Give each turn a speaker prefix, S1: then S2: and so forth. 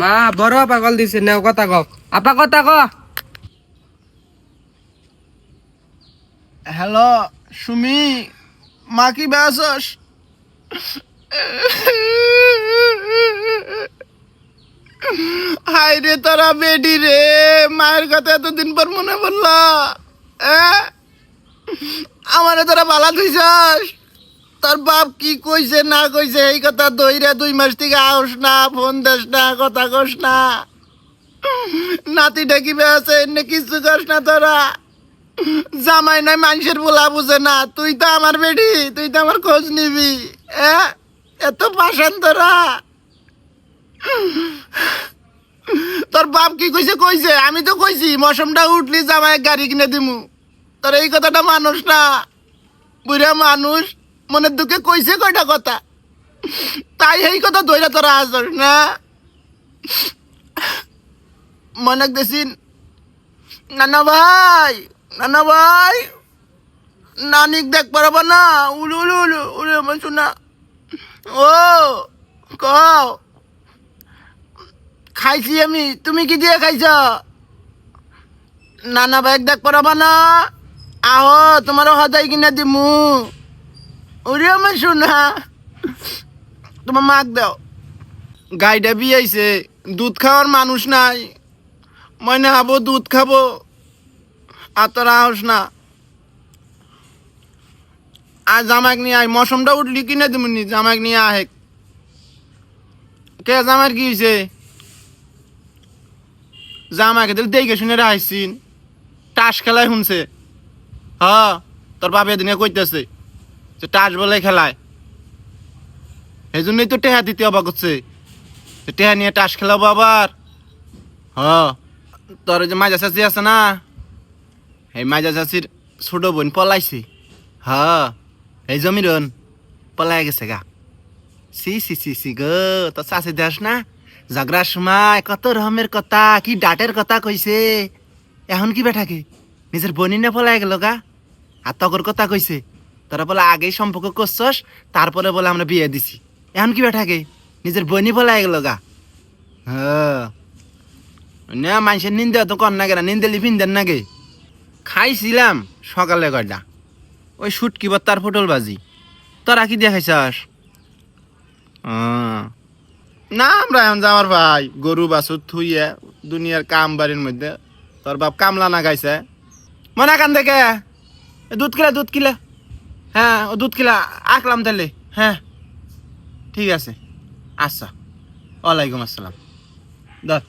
S1: মা, বড় পাগল দিছে, নেও কথা কও। আপা কথা ক
S2: হ্যালো, সুমি, মা কি বেসস হাই রে তোরা বেডি রে, মায়ের কথা এতদিন পর মনে পড়লা আমারে তোরা বালা দিছস। তোর বাপ কি কইছে, না কইছে, এই কথা দইরা দুই মাস থেকে আস না, ফোন দেস না, কথা কস না। নাতি ডাকিবে আছে, এনে কিছু কস না তোরা। জামাই নাই, মানুষের বলা বুঝে না। তুই তো আমার বেডি তুই তো আমার খোঁজ নিবি? এত পাশান তোরা। তোর বাপ কি কইছে কইছে, আমি তো কইছি মৌসুমটা উঠলি, জামাই গাড়ি কিনে দিমু। তোর এই কথাটা মানুষ না। বুড়া মানুষ মনের দুঃখে কইছে কয়টা কথা? তাই এই কথা ধইরা তোরা আসস না? মনে দেখিন নানা ভাই নানা ভাই, নানিক দেখ পারবা না? উলু উলু উলু উলু, আমার শোনা ও, কও, খাইছি আমি, তুমি কি দিয়ে খাইছ? নানা ভাই দেখ পারবা না? আহ তোমার হদাই কিনা দিমু। ওরে আমার শোনা তোমার মাক দাও। গাইডা বিয়াইছে, দুধ খাওয়ার মানুষ নাই। মনে হব, দুধ খাব। আর তোরা আস না। আর জামাক নিয়ে আয়, মৌসুমটা উঠলি কিনে দিমনি জামাক নিয়ে আহে। কে জামার কি হয়েছে জামাকে দিল দেখে শুনে রাখছিন টাস খেলায় শুনছে। হ তোর বাপে দিনে কইতেছে যে টাস বলে খেলায়। এই জন্যই তো টেহা দিতে অবাক যে টেহা নিয়ে টাস খেলাবো আবার। হ, তোর যে মাজা চাচি আছে না? এই মাজা চাচির ছোট বোন পলাইছে। হ, এই জমিরন পলাই গেছে গা। সি সি সি সি গো তো চাচি দেশ না? ঝগড়ার সময় কত রকমের কথা, কি ডাটের কথা কইছে। এখন কি বেঠাকে নিজের বোনই না পলাই গেল গা। আর তকর কথা কইছে। তোরা বলে, আগেই সম্পর্ক করছস, তারপরে বলে আমরা বিয়ে দিছি। এখন কি বেঠাকে নিজের বোনই বলে গেল গা হ্যাঁ। না, মানুষের নিন্দে তো কর না কেনা? নিন্দে লিফিন দেন নাকি? খাইছিলাম সকালে কয়টা? ওই শুটকি তার পটল বাজি তোরা কি দেখাইছাস না, আমরা এখন যাওয়ার ভাই, গরু বাছুর থুইয়ে দুনিয়ার কাম বাড়ির মধ্যে। তোর বাপ কামলা না গাইছে মনে কান দেখে দুধ কিলা দুধ কিলা। হ্যাঁ ও দুধ কিলা আঁকলাম তাহলে হ্যাঁ। ঠিক আছে। আচ্ছা। ওয়ালাইকুম আসসালাম। ধর।